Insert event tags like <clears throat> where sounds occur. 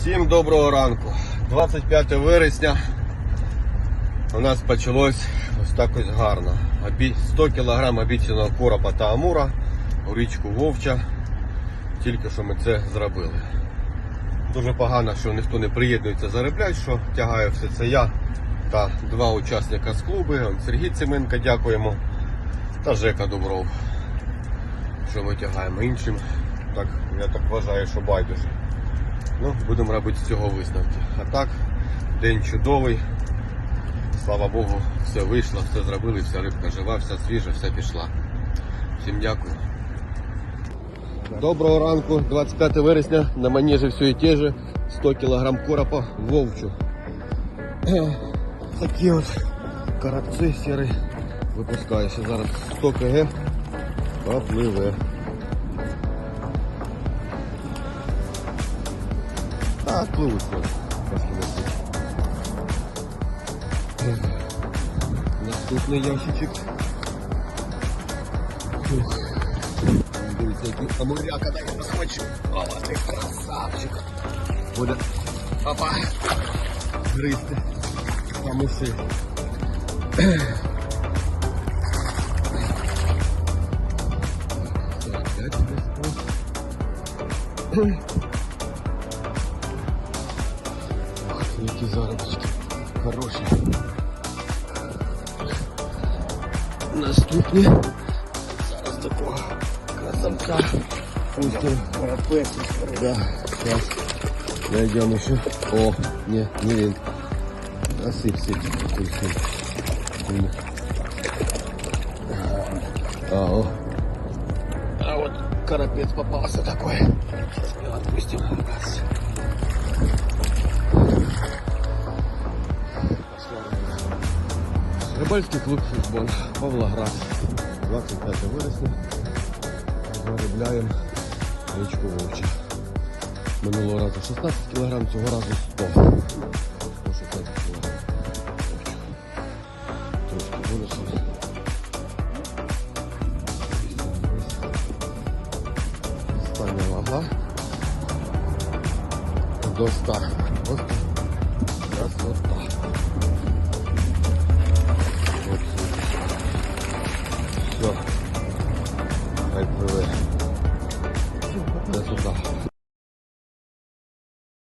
Всім доброго ранку. 25 вересня у нас почалось ось так ось гарно. 100 кг обіцяного коропа та амура у річку Вовча. Тільки що ми це зробили. Дуже погано, що ніхто не приєднується заробляти, що тягає все це я та два учасника з клубу. Сергій Цеменко, дякуємо. Та Жека Дубров. Що ми тягаємо іншим. Так, я так вважаю, що байдуже. Ну, будемо робити з цього висновки. А так, день чудовий. Слава Богу, все вийшло, все зробили, вся рибка жива, вся свіжа, вся пішла. Всім дякую. Доброго ранку, 25 вересня, на манежі все і те же, 100 кг коропа вовчу. <clears throat> Такі от карапці сірі випускаюся. Зараз 100 кг попливе. Да, отплывут. Наступний ящичек. Дивіться, який амуряка дай посмочу. О, ти красавчик. Буде. Опа. Гристи. Там усі. Так, так, так. які заробітки. Хороші. Наступні. Зараз такого красавца. Пустим. Да, сейчас. Найдем еще. О, не, не він. Осип, сип, сип, сип. А, о. А вот карапец попался такой. Сейчас мы его отпустим. Рибальський клуб футбол Павлоград. 25 вересня. Заробляємо річку Вовча. Минулого разу 16 кг, цього разу 100. 116 кг. Трошки винесли. Остання вага. До 100. Ось так. 없었다.